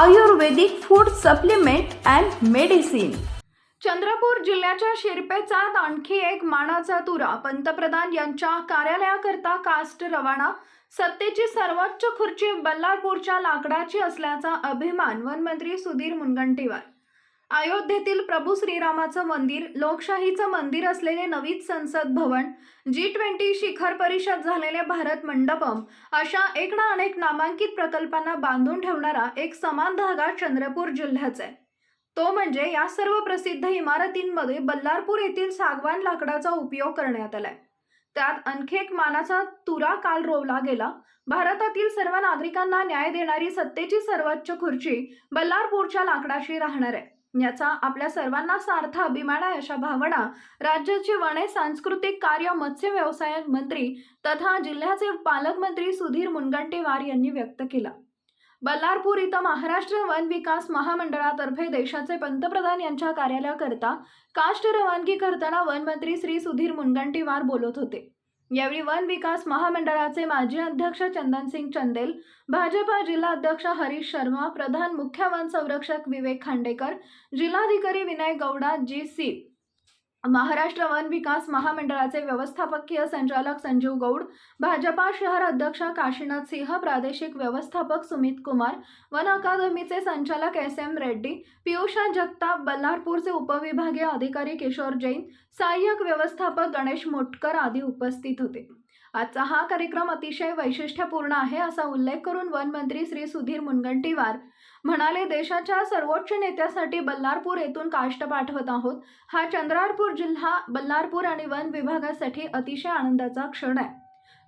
Ayurvedic food supplement and medicine. Chandrapur जिल्ह्याच्या शिरपेचात आणखी एक मानाचा तुरा. पंतप्रधान यांच्या कार्यालयाकरता कास्ट रवाना. सत्तेची सर्वोच्च खुर्ची बल्लारपूरच्या लाकडाची असल्याचा अभिमान वनमंत्री सुधीर मुनगंटीवार. अयोध्येतील प्रभू श्रीरामाचं मंदिर लोकशाहीचं मंदिर असलेले नवीन संसद भवन जी ट्वेंटी शिखर परिषद झालेले भारत मंडपम अशा एक ना अनेक नामांकित प्रकल्पांना बांधून ठेवणारा एक समान धागा चंद्रपूर जिल्ह्याचा आहे. तो म्हणजे या सर्व प्रसिद्ध इमारतींमध्ये बल्लारपूर येथील सागवान लाकडाचा उपयोग करण्यात आलाय. त्यात आणखी एक मानाचा तुरा काल रोवला गेला. भारतातील सर्व नागरिकांना न्याय देणारी सत्तेची सर्वोच्च खुर्ची बल्लारपूरच्या लाकडाशी राहणार आहे. याचा आपल्या सर्वांना सार्थ अभिमान आहे अशा भावना राज्याचे वने सांस्कृतिक कार्य मत्स्य व्यवसाय मंत्री तथा जिल्ह्याचे पालकमंत्री सुधीर मुनगंटीवार यांनी व्यक्त केला. बल्लारपूर इथं महाराष्ट्र वन विकास महामंडळातर्फे देशाचे पंतप्रधान यांच्या कार्यालयाकरता काष्ट रवानगी करताना वनमंत्री श्री सुधीर मुनगंटीवार बोलत होते. यावेळी वन विकास महामंडळाचे माजी अध्यक्ष चंदनसिंग चंदेल भाजपा जिल्हा अध्यक्ष हरीश शर्मा प्रधान मुख्य वन संरक्षक विवेक खांडेकर जिल्हाधिकारी विनय गौडा जी सी महाराष्ट्र वन विकास महामंडळाचे व्यवस्थापकीय संचालक संजीव गौड भाजपा शहर अध्यक्ष काशीनाथ सिंह प्रादेशिक व्यवस्थापक सुमित कुमार वन अकादमीचे संचालक एस एम रेड्डी पियुषा जगताप बल्लारपूरचे उपविभागीय अधिकारी किशोर जैन सहाय्यक व्यवस्थापक गणेश मोटकर आदी उपस्थित होते. आजचा हा कार्यक्रम अतिशय वैशिष्ट्यपूर्ण आहे असा उल्लेख करून वनमंत्री श्री सुधीर मुनगंटीवार म्हणाले देशाच्या सर्वोच्च नेत्यासाठी बल्लारपूर येथून काष्ट पाठवत आहोत. हा चंद्रारपूर जिल्हा बल्लारपूर आणि वन विभागासाठी अतिशय आनंदाचा क्षण आहे.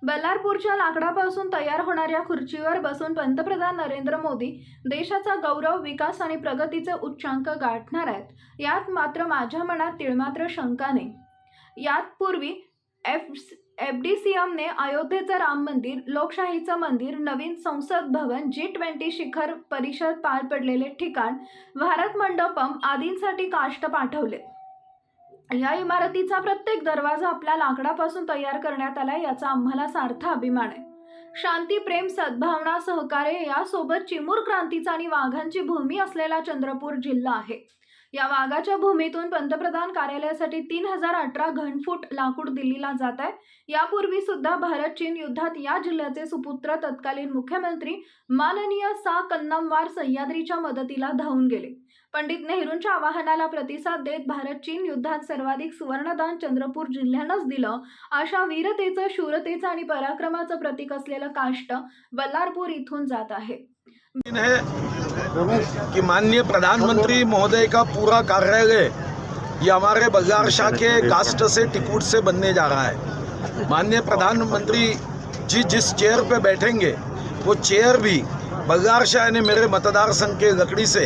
बल्लारपूरच्या लाकडापासून तयार होणाऱ्या खुर्चीवर बसून पंतप्रधान नरेंद्र मोदी देशाचा गौरव विकास आणि प्रगतीचे उच्चांक गाठणार आहेत. यात मात्र माझ्या मनात तिळमात्र शंका नाही. यात पूर्वी एफ एफ डी अयोध्येचं राम मंदिर लोकशाहीचं मंदिर नवीन संसद भवन जी ट्वेंटी शिखर परिषद पार पडलेले ठिकाण भारत मंडपम आदींसाठी काष्ट पाठवले. या इमारतीचा प्रत्येक दरवाजा आपल्या लाकडापासून तयार करण्यात आला याचा आम्हाला सार्थ अभिमान आहे. शांती प्रेम सद्भावना सहकार्य यासोबत चिमूर क्रांतीचा आणि वाघांची भूमी असलेला चंद्रपूर जिल्हा आहे. या वाघाच्या भूमीतून पंतप्रधान कार्यालयासाठी तीन हजार अठरा घनफूट लाकूड दिल्लीला जात आहे. यापूर्वी सुद्धा भारत चीन युद्धात या जिल्ह्याचे सुपुत्र तत्कालीन मुख्यमंत्री माननीय सा. कन्नमवार सह्याद्रीच्या मदतीला धावून गेले. पंडित नेहरूंच्या आवाहनाला प्रतिसाद देत भारत चीन युद्धात सर्वाधिक सुवर्णदान चंद्रपूर जिल्ह्यानंच दिलं. अशा वीरतेचं शूरतेचं आणि पराक्रमाचं प्रतीक असलेलं काष्ट बल्लारपूर इथून जात आहे. है कि माननीय प्रधानमंत्री महोदय का पूरा कार्यालय ये हमारे बाज़ार शाह के कास्ट से, टिकूट से बनने जा रहा है। माननीय प्रधानमंत्री जी जिस चेयर पे बैठेंगे, वो चेयर भी बाज़ार शाह ने मेरे मतदार संघ के लकड़ी से,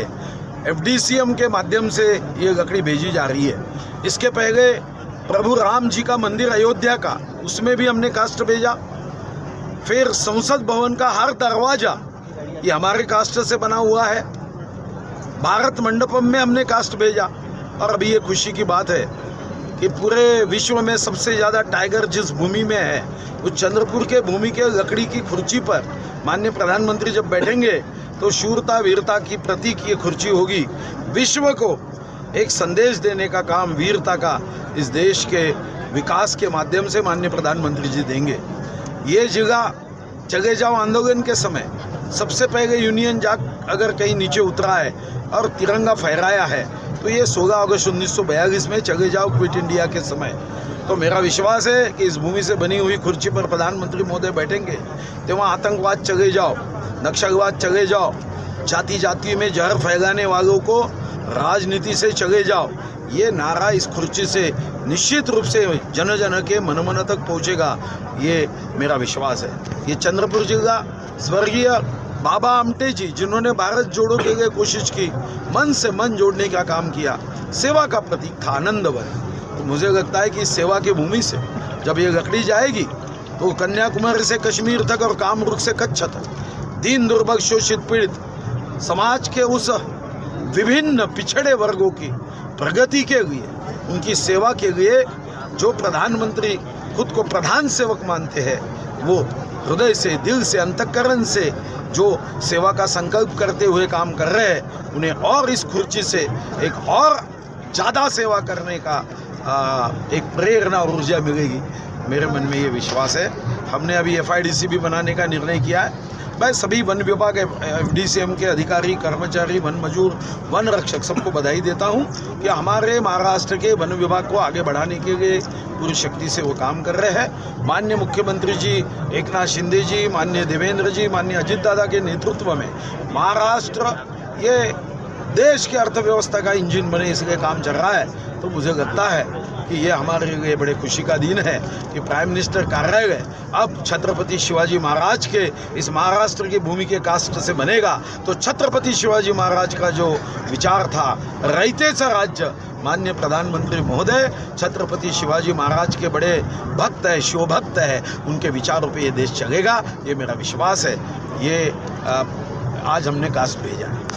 एफडीसीएम के माध्यम से ये लकड़ी भेजी जा रही है। इसके पहले प्रभु राम जी का मंदिर अयोध्या का, उसमें भी हमने कास्ट भेजा। फिर संसद भवन का हर दरवाज़ा ये हमारे कास्ट से बना हुआ है। भारत मंडपम में हमने कास्ट भेजा। और अभी ये खुशी की बात है कि पूरे विश्व में सबसे ज़्यादा टाइगर जिस भूमि में है उस चंद्रपुर के भूमि के लकड़ी की खुर्ची पर। माननीय प्रधानमंत्री जब बैठेंगे तो शूरता, वीरता की प्रतीक ये खुर्ची होगी। विश्व को एक संदेश देने का काम, वीरता का इस देश के विकास के माध्यम से माननीय प्रधानमंत्री जी देंगे। ये जगह चले जाओ आंदोलन के समय सबसे पहले यूनियन जाक अगर कहीं नीचे उतरा है और तिरंगा फहराया है तो ये 16 अगस्त 1942 में चले जाओ क्विट इंडिया के समय। तो मेरा विश्वास है कि इस भूमि से बनी हुई कुर्सी पर प्रधानमंत्री मोदी बैठेंगे तेवहाँ आतंकवाद चले जाओ नक्सलवाद चले जाओ जाति जाति में जहर फैलाने वालों को राजनीति से चले जाओ। ये नारा इस खुर्ची से निश्चित रूप से जन जन के मन मन तक पहुँचेगा, ये मेरा विश्वास है। ये चंद्रपुर जिला, स्वर्गीय बाबा आमटे जी, जिन्होंने भारत जोड़ो के लिए कोशिश की, मन से मन जोड़ने का काम किया। सेवा का प्रतीक था आनंदवन तो मुझे लगता है कि इस सेवा की भूमि से जब ये लकड़ी जाएगी तो कन्याकुमारी से कश्मीर तक और कामरूप से कच्छ तक, दीन दुर्भग शोषित पीड़ित, समाज के उस विभिन्न पिछड़े वर्गों की प्रगति के लिए, उनकी सेवा के लिए जो प्रधानमंत्री खुद को प्रधान सेवक मानते हैं, वो हृदय से दिल से अंतकरण से जो सेवा का संकल्प करते हुए काम कर रहे हैं उन्हें और इस खुर्ची से एक और ज़्यादा सेवा करने का आ, एक प्रेरणा और ऊर्जा मिलेगी। मेरे मन में ये विश्वास है। हमने अभी एफआईडीसी भी बनाने का निर्णय किया है। मैं सभी वन विभाग एफ़ के अधिकारी, कर्मचारी, वन मजूर वन रक्षक सबको बधाई देता हूँ कि हमारे महाराष्ट्र के वन विभाग को आगे बढ़ाने के लिए पूरी शक्ति से वो काम कर रहे हैं। माननीय मुख्यमंत्री जी एक नाथ शिंदे जी मान्य देवेंद्र जी, माननीय अजित दादा के नेतृत्व में महाराष्ट्र ये देश की अर्थव्यवस्था का इंजन बने इसलिए काम चल रहा है। तो मुझे लगता है कि ये हमारे लिए बड़े खुशी का दिन है कि प्राइम मिनिस्टर कार्यालय अब छत्रपति शिवाजी महाराज के इस महाराष्ट्र की भूमि के कास्ट से बनेगा। तो छत्रपति शिवाजी महाराज का जो विचार था रैतेचं राज्य मान्य प्रधानमंत्री महोदय, छत्रपति शिवाजी महाराज के बड़े भक्त है, शिवभक्त है, उनके विचारों पे ये देश चलेगा, ये मेरा विश्वास है। ये आज हमने कास्ट भेजा। है